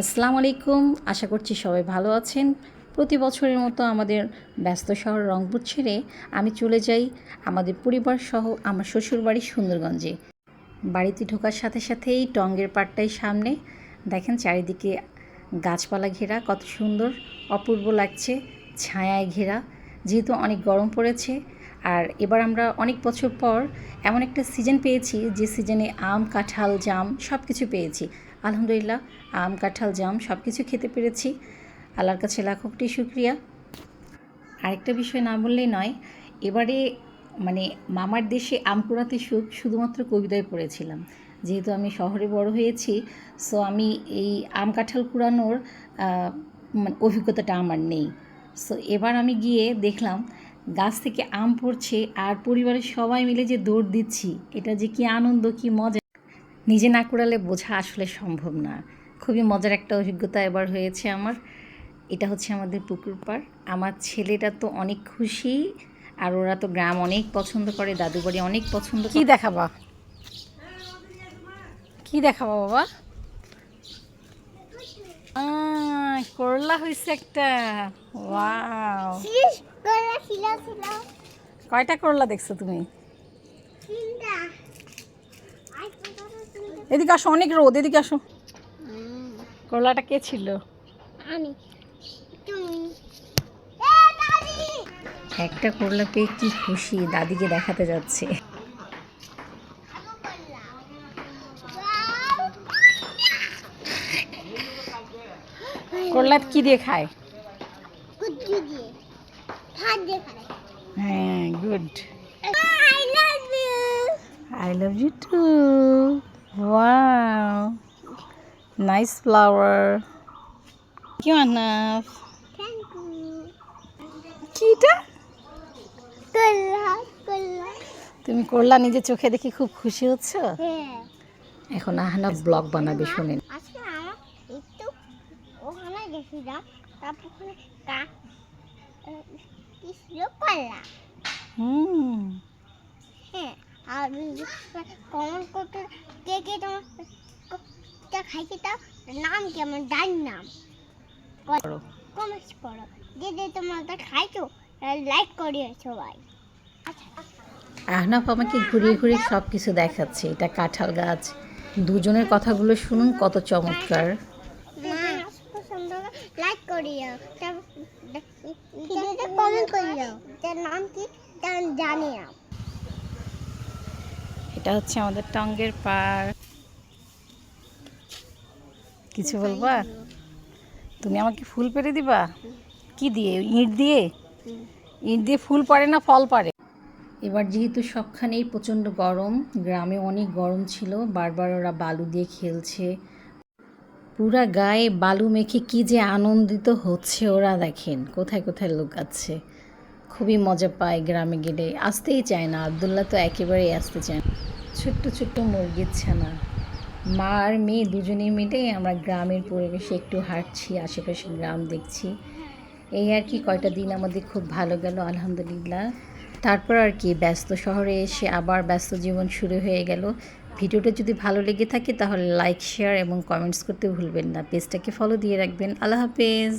আসসালামু আলাইকুম। আশা করছি সবাই ভালো আছেন। প্রতি বছরের মতো আমাদের ব্যস্ত শহর রংপুর ছেড়ে আমি চলে যাই আমাদের পরিবার সহ আমার শ্বশুরবাড়ি সুন্দরগঞ্জে। বাড়িতে ঢোকার সাথে সাথেই টঙ্গের পাটটাই সামনে। দেখেন চারিদিকে গাছপালা ঘেরা, কত সুন্দর, অপূর্ব লাগছে ছায়ায় ঘেরা। যেহেতু অনেক গরম পড়েছে, আর এবার আমরা অনেক বছর পর এমন একটা সিজন পেয়েছি যে সিজনে আম, কাঁঠাল, জাম সব কিছু পেয়েছি। আলহামদুলিল্লাহ, আম, কাঁঠাল, জাম সব কিছু খেতে পেরেছি। আল্লাহর কাছে লাখকটি শুক্রিয়া। আরেকটা বিষয় না বললেই নয়, এবারে মানে মামার দেশে আম কুড়াতে সুখ শুধুমাত্র কবিতায় পড়েছিলাম। যেহেতু আমি শহরে বড় হয়েছি সো আমি এই আম, কাঁঠাল কুড়ানোর মানে অভিজ্ঞতাটা আমার নেই। সো এবার আমি গিয়ে দেখলাম গাছ থেকে আম পড়ছে আর পরিবারের সবাই মিলে যে দৌড় দিচ্ছি এটা যে কি আনন্দ কি মজা। নিজে না কুড়ালে বোঝা আসলে সম্ভব না। খুবই মজার একটা অভিজ্ঞতা এবার হয়েছে আমার। এটা হচ্ছে আমাদের পুকুর পাড়। আমার ছেলেটা তো অনেক খুশি আর ওরা তো গ্রাম অনেক পছন্দ করে দাদু বাড়ি অনেক পছন্দ কি দেখাবা? কি দেখাবা বাবা? করলা হয়েছে একটা। ওয়াও কয়টা করলা দেখছ তুমি? এদিকে আসো অনেক রোদ এদিকে আসো। করলাটা কে ছিল? আমি। একটা করলা পেয়ে কি খুশি দাদিকে দেখাতে যাচ্ছে। করলা কি দিয়ে খায়? হ্যাঁ good. I love you I love you too wow nice flower কি আনাফ কিটা তুমি করলা নিজে চোখে দেখে খুব খুশি হচ্ছ? হ্যাঁ। এখন আহনাফ ব্লগ বানাবে শোনেন একটু ওখানে গেছিলাম তারপর ওখানে কাক কি ছিল? হুম। হ্যাঁ আর কমন করতে কে কে তোমার খাইছে তার নাম কি? আমার ডান নাম করো। কমেন্ট করো যে যে খাইছো লাইক করিও সবাই। আচ্ছা আহনাফ আমাকে ঘুরিয়ে ঘুরিয়ে সব কিছু দেখাচ্ছে। এটা কাঁঠাল গাছ। দুজনের কথাগুলো শুনুন কত চমৎকার। করিও ভিডিওতে কমেন্ট করিও তার নাম কি? তার জানিও এটা হচ্ছে আমাদের টঙ্গের পার কিছু বলবা? তুমি আমাকে ফুল পেরে দিবা? কি দিয়ে? ইট দিয়ে? ইট দিয়ে ফুল পারে না ফল পারে এবার যেহেতু সবখানেই প্রচণ্ড গরম গ্রামে অনেক গরম ছিল বারবার ওরা বালু দিয়ে খেলছে। পুরা গায়ে বালু মেখে কি যে আনন্দিত হচ্ছে ওরা দেখেন, কোথায় কোথায় লোক লুকাচ্ছে। খুবই মজা পায় গ্রামে গেলে, আসতেই চায় না, আবদুল্লাহ তো একেবারেই আসতে চায় না। ছোট্ট ছোট্ট মুরগির ছানা। মা আর মেয়ে দুজনে মিলে আমরা গ্রামের পরিবেশে একটু হাঁটছি, আশেপাশে গ্রাম দেখছি। এই আর কি কয়টা দিন আমাদের খুব ভালো গেল, আলহামদুলিল্লাহ। তারপর আর কি ব্যস্ত শহরে এসে আবার ব্যস্ত জীবন শুরু হয়ে গেল। ভিডিওটা যদি ভালো লেগে থাকে তাহলে লাইক, শেয়ার এবং কমেন্টস করতে ভুলবেন না। পেজটাকে ফলো দিয়ে রাখবেন। আল্লাহ হাফেজ।